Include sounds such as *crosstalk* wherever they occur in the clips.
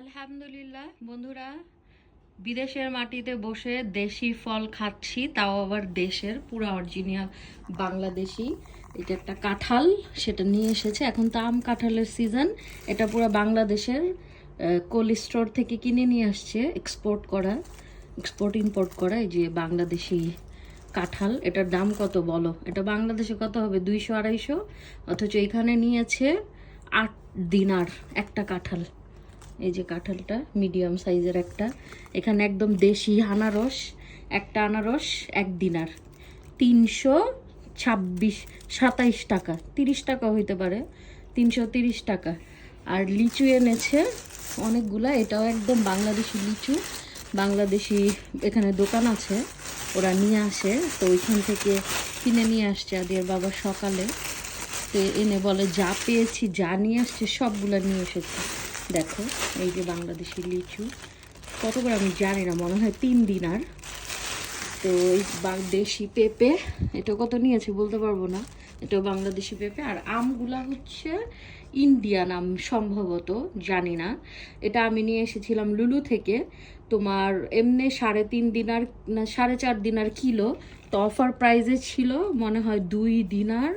আলহামদুলিল্লাহ। বন্ধুরা, বিদেশের মাটিতে বসে দেশি ফল খাচ্ছি, তাও আবার দেশের পুরো অরিজিনাল বাংলাদেশি। এটা একটা কাঁঠাল, সেটা নিয়ে এসেছে। এখন তো আম কাঁঠালের সিজন এটা পুরো বাংলাদেশের কোল্ড স্টোর থেকে কিনে নিয়ে আসছে এক্সপোর্ট করা এক্সপোর্ট ইম্পোর্ট করা, এই যে বাংলাদেশি কাঁঠাল। এটার দাম কত বলো? এটা বাংলাদেশে কত হবে? দুইশো, আড়াইশো? অথচ এখানে নিয়েছে আট দিনার একটা কাঁঠাল। এই যে কাঁঠালটা মিডিয়াম সাইজের একটা। এখানে একদম দেশি আনারস, একটা আনারস, এক দিনার। তিনশো ছাব্বিশ, সাতাইশ টাকা, তিরিশ টাকা হইতে পারে, তিনশো তিরিশ টাকা। আর লিচু এনেছে অনেকগুলা, এটাও একদম বাংলাদেশি লিচু। বাংলাদেশি এখানে দোকান আছে, ওরা নিয়ে আসে, তো ওইখান থেকে কিনে নিয়ে আসছে আদিয়ার বাবা সকালে। তো এনে বলে, যা পেয়েছি, যা নিয়ে আসছে, সবগুলা নিয়ে এসেছে। দেখো, এই যে বাংলাদেশি লিচু। কত করে আমি জানি না, মনে হয় তিন দিন আর। তো এই দেশি পেঁপে এটা কত নিয়েছে বলতে পারব না। এটাও বাংলাদেশি পেঁপে। আর আমগুলা হচ্ছে ইন্ডিয়ান আম সম্ভবত, জানি না। এটা আমি নিয়ে এসেছিলাম লুলু থেকে। তোমার এমনি সাড়ে তিন দিনার না, সাড়ে চার দিনার কিলো। তো অফার প্রাইজে ছিল, মনে হয় দুই দিনার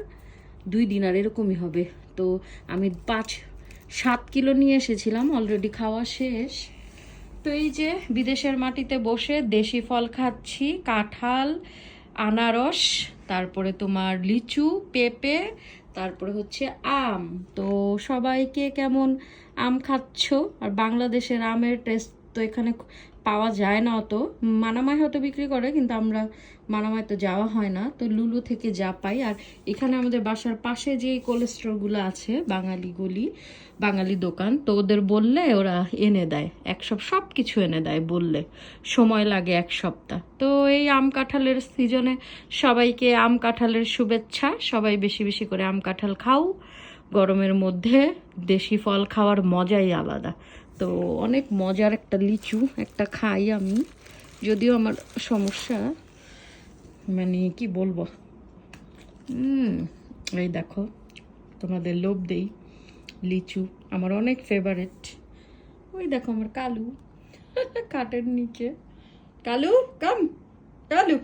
দুই দিনার এরকমই হবে। তো আমি পাঁচ সাত কিলো নিয়ে এসেছিলাম অলরেডি খাওয়া শেষ। তো এই যে বিদেশের মাটিতে বসে দেশি ফল খাচ্ছি, কাঁঠাল, আনারস, তারপরে তোমার লিচু, পেঁপে, তারপরে হচ্ছে আম। তো সবাইকে কেমন আম খাচ্ছ? আর বাংলাদেশের আমের টেস্ট তো এখানে পাওয়া যায় না অত। মানামায় হয়তো বিক্রি করে, কিন্তু আমরা মানামায় তো যাওয়া হয় না। তো লুলু থেকে যা পাই। আর এখানে আমাদের বাসার পাশে যে কোলেস্ট্রলগুলো আছে, বাঙালি গলি, বাঙালি দোকান, তো ওদের বললে ওরা এনে দেয়। এক সব সব কিছু এনে দেয় বললে। সময় লাগে এক সপ্তাহ। তো এই আম কাঁঠালের সিজনে সবাইকে আম কাঁঠালের শুভেচ্ছা। সবাই বেশি বেশি করে আম কাঁঠাল খাও। গরমের মধ্যে দেশি ফল খাওয়ার মজাই আলাদা। তো অনেক মজার একটা লিচু একটা খাই আমি। যদিও আমার সমস্যা মানে কি বলব? এই দেখো, তোমাদের লোভ দেই লিচু, আমার অনেক ফেভারেট ওই দেখো আমার কালু, *laughs* কাঠের নিচে। কালু কাম কালু।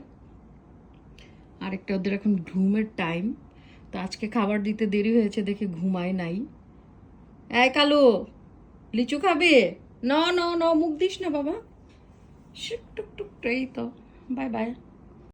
আরেকটা ওদের এখন ঘুমের টাইম তো আজকে খাবার দিতে দেরি হয়েছে, দেখে ঘুমায় নাই। এই কালু লিচু খাবে? ন ন ন, মুখ দিস না বাবা। টুক টুক টুক, এই তো। Bye bye.